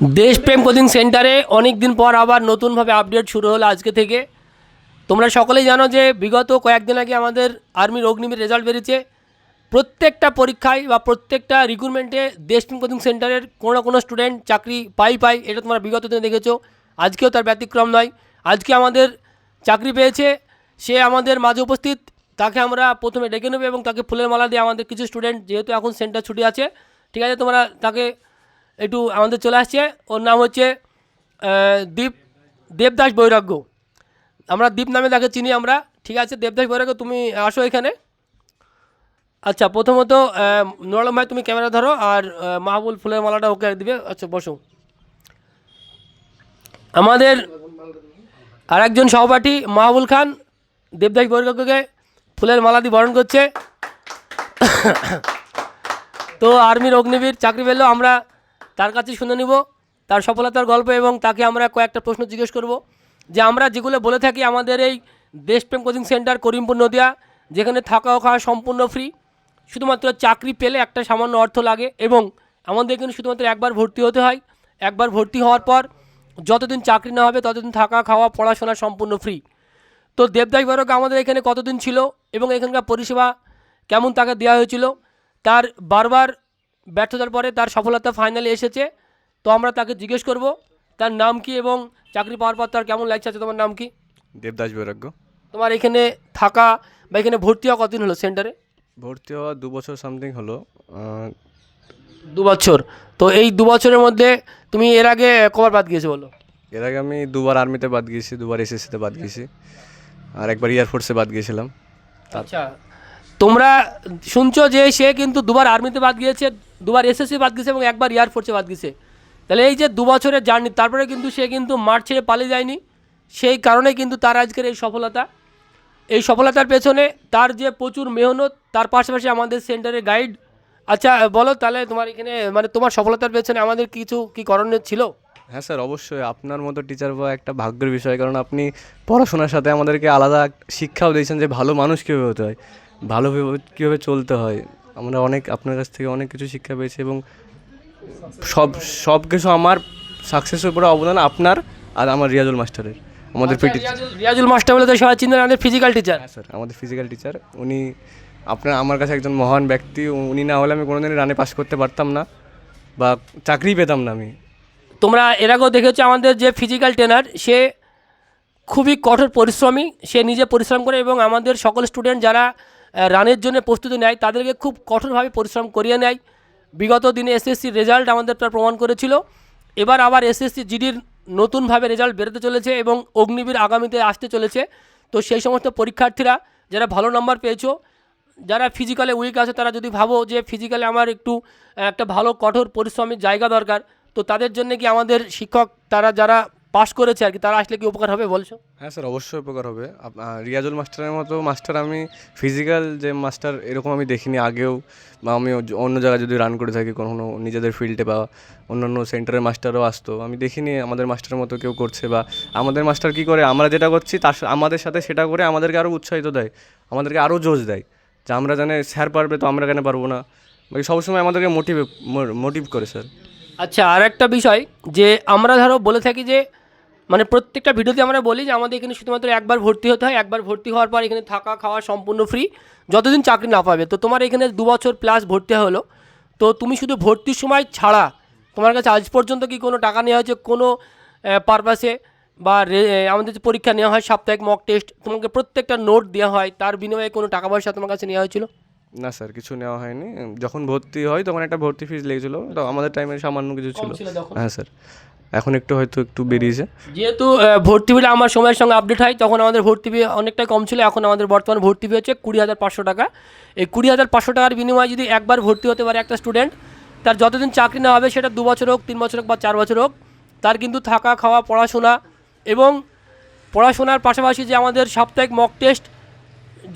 দেশপ্রেম কোচিং সেন্টারে অনেক দিন পর আবার নতুনভাবে আপডেট শুরু হলো আজকে থেকে। তোমরা সকলেই জানো যে বিগত কয়েকদিন আগে আমাদের আর্মির অগ্নিবীর রেজাল্ট বেরিয়েছে। প্রত্যেকটা পরীক্ষায় বা প্রত্যেকটা রিক্রুটমেন্টে দেশপ্রেম কোচিং সেন্টারের কোনো না কোনো স্টুডেন্ট চাকরি পাই পাই, এটা তোমরা বিগত দিনে দেখেছ। আজকেও তার ব্যতিক্রম নয়। আজকে আমাদের চাকরি পেয়েছে, সে আমাদের মাঝে উপস্থিত। তাকে আমরা প্রথমে ডেকে নেব এবং তাকে ফুলের মালা দিয়ে আমাদের কিছু স্টুডেন্ট যেহেতু এখন সেন্টার ছুটি আছে, ঠিক আছে, তোমরা তাকে একটু আমাদের চলে আসছে। ওর নাম হচ্ছে দীপ, দেবদাস বৈরাগ্য। আমরা দীপ নামে তাকে চিনি আমরা। ঠিক আছে, দেবদাস বৈরাগ্য, তুমি আসো এখানে। আচ্ছা প্রথমত নুরালম ভাই, তুমি ক্যামেরা ধরো আর মাহবুল ফুলের মালাটা ওকে দিবে। আচ্ছা বসো। আমাদের আর একজন সহপাঠী, মাহবুল খান, দেবদাস বৈরাগ্যকে ফুলের মালা দিয়ে বরণ করছে। তো আর্মির অগ্নিবীর চাকরি পেল, আমরা তার কাছে শুনে নিব, তার সফলতার গল্প এবং তাকে আমরা কয়েকটা প্রশ্ন জিজ্ঞেস করব। যে আমরা যেগুলো বলে থাকি আমাদের এই দেশপ্রেম কোচিং সেন্টার করিমপুর নদিয়া, যেখানে থাকা ও খাওয়া সম্পূর্ণ ফ্রি শুধুমাত্র চাকরি পেলে একটা সামান্য অর্থ লাগে এবং আমাদের এখানে শুধুমাত্র একবার ভর্তি হতে হয়। একবার ভর্তি হওয়ার পর যতদিন চাকরি না হবে, ততদিন থাকা, খাওয়া, পড়াশোনা সম্পূর্ণ ফ্রি তো দেবদাস বারক আমাদের এখানে কতদিন ছিল এবং এখানকার পরিষেবা কেমন তাকে দেওয়া হয়েছিল? তার বারবার ব্যর্থতার পরে তার সফলতা ফাইনালে এসেছে। তো আমরা তাকে জিজ্ঞেস করব তার নাম কি এবং চাকরি পাওয়ার পর তার কেমন লাগছে? আছে তোমার নাম কি? দেবদাস বৈরাগ্য। তোমার এখানে থাকা বা এখানে ভর্তি হওয়া কতদিন হলো সেন্টারে? ভর্তি হওয়া দু বছর সামথিং হলো। দু বছর। তো এই দু বছরের মধ্যে তুমি এর আগে কবার বাদ গিয়েছো বলো? এর আগে আমি দুবার আর্মিতে বাদ গিয়েছি দুবার এসএসসিতে বাদ গিয়েছি। আর একবার এয়ারফোর্সে বাদ গিয়েছিলাম। আচ্ছা। তোমরা শুনছো যে সে কিন্তু দুবার আর্মিতে বাদ গিয়েছে দুবার এসএসসি বাদ গেছে এবং একবার এয়ারফোর্সে বাদ গিয়েছে তাহলে এই যে দু বছরের জার্নি, তারপরে কিন্তু সে কিন্তু মাঠ ছেড়ে পালিয়ে যায়নি। সেই কারণে কিন্তু তার আজকের এই সফলতা। এই সফলতার পেছনে তার যে প্রচুর মেহনত, তার পাশাপাশি আমাদের সেন্টারে গাইড। আচ্ছা বলো তাহলে তোমার এখানে মানে তোমার সফলতার পেছনে আমাদের কিছু কি করণীয় ছিল? হ্যাঁ স্যার, অবশ্যই আপনার মতো টিচার পাওয়া একটা ভাগ্যের বিষয়। কারণ আপনি পড়াশোনার সাথে আমাদেরকে আলাদা শিক্ষাও দিয়েছেন যে ভালো মানুষ কীভাবে হতে হয় ভালোভাবে কীভাবে চলতে হয়। আমরা অনেক আপনার কাছ থেকে অনেক কিছু শিক্ষা পেয়েছি এবং সব সব কিছু আমার সাকসেসের উপরে অবদান আপনার আর আমার রিয়াজুল মাস্টারের আমাদের পিটি রিয়াজুল রিয়াজুল মাস্টার বলে তো সবাই চিন্তা আমাদের ফিজিক্যাল টিচার হ্যাঁ স্যার আমাদের ফিজিক্যাল টিচার উনি আপনার আমার কাছে একজন মহান ব্যক্তি উনি না হলে আমি কোনোদিনই রানে পাস করতে পারতাম না বা চাকরি পেতাম না আমি। তোমরা এর আগেও দেখেছ আমাদের যে ফিজিক্যাল ট্রেনার সে খুবই কঠোর পরিশ্রমী সে নিজে পরিশ্রম করে এবং আমাদের সকল স্টুডেন্ট যারা রানের জন্য প্রস্তুতি নেয়, তাদেরকে খুব কঠোরভাবে পরিশ্রম করিয়ে নেয়। বিগত দিনে এসএসসি রেজাল্ট আমাদের তার প্রমাণ করেছিল। এবার আবার এসএসসি জিডির নতুনভাবে রেজাল্ট বেরোতে চলেছে এবং অগ্নিবীর আগামীতে আসতে চলেছে। তো সেই সমস্ত পরীক্ষার্থীরা, যারা ভালো নাম্বার পেয়েছ, যারা ফিজিক্যালে উইক আছে, তারা যদি ভাবো যে ফিজিক্যালে আমার একটু একটা ভালো কঠোর পরিশ্রমের জায়গা দরকার, তো তাদের জন্য কি আমাদের শিক্ষক, তারা যারা পাশ করেছে আর কি তারা আসলে কি উপকার হবে বলছো? হ্যাঁ স্যার অবশ্যই উপকার হবে। রিয়াজুল মাস্টারের মতো মাস্টার আমি ফিজিক্যাল যে মাস্টার এরকম আমি দেখিনি আগেও বা আমি অন্য জায়গায় যদি রান করে থাকি কখনো নিজেদের ফিল্ডে বা অন্যান্য সেন্টারের মাস্টারও আসতো। আমি দেখিনি আমাদের মাস্টারের মতো কেউ করছে বা আমাদের মাস্টার কি করে আমরা যেটা করছি তার আমাদের সাথে সেটা করে আমাদেরকে আরও উৎসাহিত দেয় আমাদেরকে আরও জোশ দেয়। যে আমরা জানে স্যার পারবে তো আমরা কেন পারব না? বাকি সবসময় আমাদেরকে মোটিভ মোটিভ করে স্যার। আচ্ছা আর একটা বিষয় যে আমরা ধরো বলে থাকি যে মানে প্রত্যেকটা ভিডিওতে আমরা বলি যে আমাদের এখানে শুধুমাত্র একবার ভর্তি হতে হয়। একবার ভর্তি হওয়ার পর এখানে থাকা খাওয়া সম্পূর্ণ ফ্রি যতদিন চাকরি না পাবে। তো তোমার এখানে দু বছর প্লাস ভর্তি হলো। তো তুমি শুধু ভর্তির সময় ছাড়া তোমার কাছে আজ পর্যন্ত কি কোনো টাকা নেওয়া হয়েছে? কোনো পারপাসে বা রে- আমাদের যে পরীক্ষা নেওয়া হয় সাপ্তাহিক মক টেস্ট তোমাকে প্রত্যেকটা নোট দেওয়া হয়। তার বিনিময়ে কোনো টাকা পয়সা তোমার কাছে নেওয়া হয়েছিল? না স্যার কিছু নেওয়া হয়নি। যখন ভর্তি হয় তখন একটা ভর্তি ফিজ লেগেছিলো। তো আমাদের টাইমে সামান্য কিছু ছিল। হ্যাঁ স্যার এখন একটু হয়তো একটু বেরিয়েছে। যেহেতু ভর্তি ফিটা আমার সময়ের সঙ্গে আপডেট হয়, তখন আমাদের ভর্তি ফি অনেকটাই কম ছিল, এখন আমাদের বর্তমান ভর্তি ফি হচ্ছে কুড়ি হাজার পাঁচশো টাকা। এই কুড়ি হাজার পাঁচশো টাকার বিনিময়ে যদি একবার ভর্তি হতে পারে একটা স্টুডেন্ট তার যতদিন চাকরি না হবে সেটা দু বছর হোক, তিন বছর হোক বা চার বছর হোক, তার কিন্তু থাকা, খাওয়া, পড়াশোনা এবং পড়াশোনার পাশাপাশি যে আমাদের সাপ্তাহিক মক টেস্ট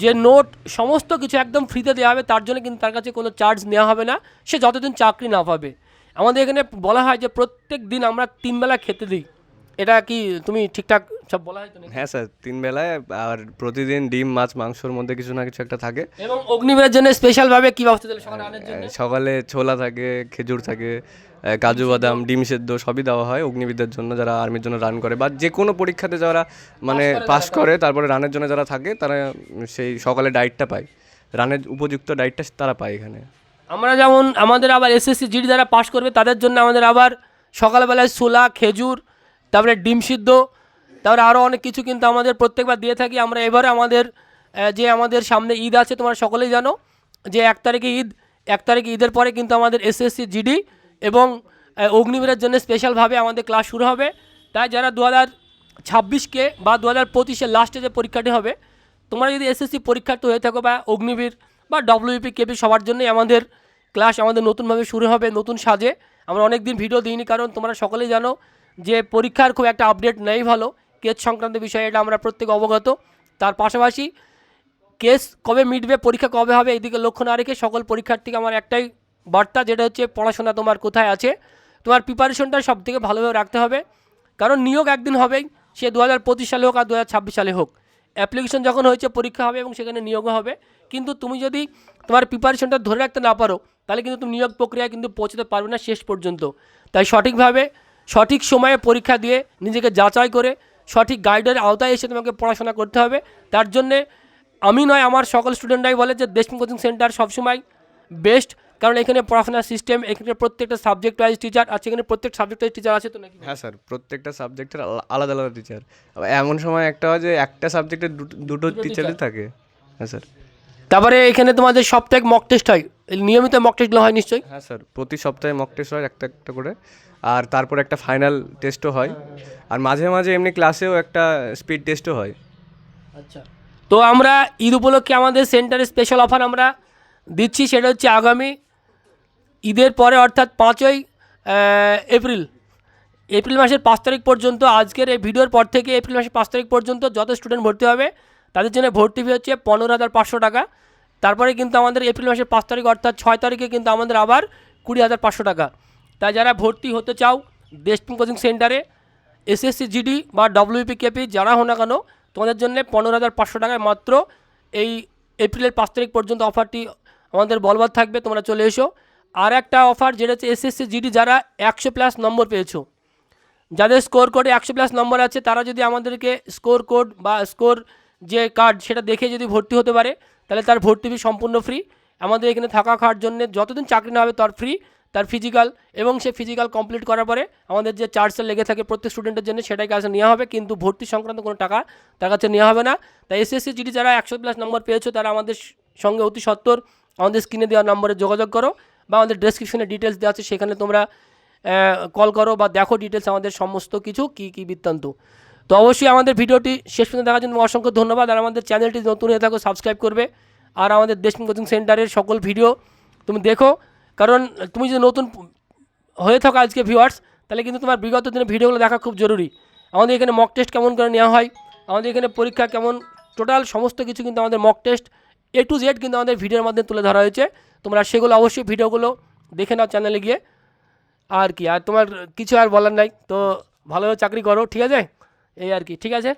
যে নোট সমস্ত কিছু একদম ফ্রিতে দেওয়া হবে, তার জন্য কিন্তু তার কাছে কোনো চার্জ নেওয়া হবে না। সে যতদিন চাকরি না পাবে। আমাদের এখানে বলা হয় যে প্রত্যেক দিন আমরা তিনবেলা খেতে দিই। এটা কি তুমি ঠিকঠাক সব বলা হয় তো হ্যাঁ স্যার তিন বেলায় আর প্রতিদিন ডিম মাছ মাংসর মধ্যে কিছু না কিছু একটা থাকে। এবং অগ্নিবীরের জন্য স্পেশালভাবে কী ব্যবস্থা দিলে সকালে আনার জন্য? সকালে ছোলা থাকে খেজুর থাকে কাজু বাদাম ডিম সেদ্ধ সবই দেওয়া হয় অগ্নিবিদ্যার জন্য যারা আর্মির জন্য রান করে বা যে কোনো পরীক্ষাতে যারা মানে পাস করে তারপরে রানের জন্য যারা থাকে তারা সেই সকালে ডায়েটটা পায়। রানের উপযুক্ত ডায়েটটা তারা পায় এখানে। আমরা যেমন, আমাদের আবার এসএসসি জিডি যারা পাশ করবে, তাদের জন্য আমাদের আবার সকালবেলায় ছোলা, খেজুর, তারপরে ডিম সিদ্ধ, তারপরে আরও অনেক কিছু কিন্তু আমাদের প্রত্যেকবার দিয়ে থাকি। আমরা এবারে আমাদের যে আমাদের সামনে ঈদ আছে, তোমরা সকলেই জানো যে এক তারিখে ঈদ, এক তারিখে ঈদের পরে কিন্তু আমাদের এসএসসি জিডি এবং অগ্নিবীরের জন্য স্পেশালভাবে আমাদের ক্লাস শুরু হবে। তাই যারা দু হাজার ছাব্বিশকে বা দু হাজার পঁচিশের লাস্টে যে পরীক্ষাটি হবে, তোমরা যদি এসএসসি পরীক্ষার্থী হয়ে থাকো বা অগ্নিবীর বা ডব্লিউপি কেপি সবার জন্যই আমাদের ক্লাস আমাদের নতুনভাবে শুরু হবে, নতুন সাজে। আমরা অনেক দিন ভিডিও দিইনি, কারণ তোমরা সকলেই জানো যে পরীক্ষার খুব একটা আপডেট নেই ভালো। কেস সংক্রান্ত বিষয়ে এটা আমরা প্রত্যেকে অবগত। তার পাশাপাশি কেস কবে মিটবে, পরীক্ষা কবে হবে এইদিকে লক্ষ্য না রেখে সকল পরীক্ষার্থীকে আমার একটাই বার্তা, যেটা হচ্ছে পড়াশোনা তোমার কোথায় আছে, তোমার প্রিপারেশনটা সব থেকে ভালোভাবে রাখতে হবে। কারণ নিয়োগ একদিন হবেই, সে দু হাজার পঁচিশ সালে হোক আর দু হাজার ছাব্বিশ সালে হোক। অ্যাপ্লিকেশন যখন হয়েছে, পরীক্ষা হবে এবং সেখানে নিয়োগও হবে। কিন্তু তুমি যদি তোমার প্রিপারেশনটা ধরে রাখতে না পারো তাহলে কিন্তু তুমি নিয়োগ প্রক্রিয়ায় কিন্তু পৌঁছতে পারবে না শেষ পর্যন্ত। তাই সঠিকভাবে সঠিক সময়ে পরীক্ষা দিয়ে নিজেকে যাচাই করে সঠিক গাইডের আওতায় এসে তোমাকে পড়াশোনা করতে হবে। তার জন্যে আমি নয় আমার সকল স্টুডেন্টরাই বলে যে দেশমুখ কোচিং সেন্টার সবসময় বেস্ট কারণ এখানে পড়াশোনার সিস্টেম এখানে প্রত্যেকটা সাবজেক্ট ওয়াইজ টিচার আছে এখানে প্রত্যেক সাবজেক্ট ওয়াইজ টিচার আছে তো নাকি? হ্যাঁ স্যার প্রত্যেকটা সাবজেক্টের আলাদা আলাদা টিচার এমন সময় একটা হয় যে একটা সাবজেক্টের দুটো টিচারই থাকে। হ্যাঁ স্যার তারপরে এখানে তোমাদের সপ্তাহে মক টেস্ট হয়। নিয়মিত মক টেস্টগুলো হয় নিশ্চয়ই? হ্যাঁ স্যার প্রতি সপ্তাহে মক টেস্ট হয় একটা একটা করে। আর তারপর একটা ফাইনাল টেস্টও হয়। আর মাঝে মাঝে এমনি ক্লাসেও একটা স্পিড টেস্টও হয়। আচ্ছা। তো আমরা ঈদ উপলক্ষে আমাদের সেন্টারে স্পেশাল অফার আমরা দিচ্ছি সেটা হচ্ছে আগামী ঈদের পরে অর্থাৎ পাঁচই এপ্রিল। এপ্রিল মাসের পাঁচ তারিখ পর্যন্ত আজকের এই ভিডিওর পর থেকে এপ্রিল মাসের পাঁচ তারিখ পর্যন্ত যত স্টুডেন্ট ভর্তি হবে তাদের জন্য ভর্তি ফি হচ্ছে পনেরো হাজার পাঁচশো টাকা। তারপরে কিন্তু আমাদের এপ্রিল মাসের পাঁচ তারিখ অর্থাৎ ছয় তারিখে কিন্তু আমাদের আবার কুড়ি হাজার পাঁচশো টাকা। তাই যারা ভর্তি হতে চাও বেস্টিং কোচিং সেন্টারে, এসএসসি, জিডি বা ডব্লিউপি কেপি যারা হো না কেন, তোমাদের জন্য পনেরো হাজার পাঁচশো টাকায় মাত্র এই এপ্রিলের পাঁচ তারিখ পর্যন্ত অফারটি আমাদের বলবৎ থাকবে, তোমরা চলে এসো। আর একটা অফার যেটা হচ্ছে এসএসসি, জিডি যারা একশো প্লাস নম্বর পেয়েছ। যাদের স্কোর কোডে একশো প্লাস নম্বর আছে, তারা যদি আমাদেরকে স্কোর কোড বা স্কোর যে কার্ড সেটা দেখে যদি ভর্তি হতে পারে, তাহলে তার ভর্তি ফি সম্পূর্ণ ফ্রি আমাদের এখানে থাকা খাওয়ার জন্য যতদিন চাকরি না হবে, তার ফ্রি তার ফিজিক্যাল এবং সে ফিজিক্যাল কমপ্লিট করার পরে আমাদের যে চার্জটা লেগে থাকে প্রত্যেক স্টুডেন্টের জন্য, সেটাই কাছে নেওয়া হবে। কিন্তু ভর্তি সংক্রান্ত কোনো টাকা তার কাছে নেওয়া হবে না। তাই এসএসসি জিডি যারা একশো প্লাস নম্বর পেয়েছ, তারা আমাদের সঙ্গে অতি সত্তর আমাদের স্ক্রিনে দেওয়া নম্বরে যোগাযোগ করো বা আমাদের ডেসক্রিপশনে ডিটেলস দেওয়া আছে, সেখানে তোমরা কল করো বা দেখো ডিটেলস আমাদের সমস্ত কিছু, কী কী বৃত্তান্ত। তো অবশ্যই আমাদের ভিডিওটি শেষ পর্যন্ত দেখার জন্য অসংখ্য ধন্যবাদ। আর আমাদের চ্যানেলটি নতুন হয়ে থাকো সাবস্ক্রাইব করবে। আর আমাদের দেশমিক কোচিং সেন্টারের সকল ভিডিও তুমি দেখো। কারণ তুমি যদি নতুন হয়ে থাকো আজকে ভিউয়ার্স তাহলে কিন্তু তোমার বিগত দিনের ভিডিওগুলো দেখা খুব জরুরি। আমাদের এখানে মক টেস্ট কেমন করে নেওয়া হয়, আমাদের এখানে পরীক্ষা কেমন টোটাল সমস্ত কিছু কিন্তু আমাদের mock test A to Z কিন্তু আমাদের ভিডিওর মাধ্যমে তুলে ধরা হয়েছে। তোমরা সেগুলো অবশ্যই ভিডিওগুলো দেখে নাও চ্যানেলে গিয়ে। আর কি, আর তোমার কিছু আর বলার নাই। তো ভালোভাবে চাকরি করো, ঠিক আছে? এই আর কি ঠিক আছে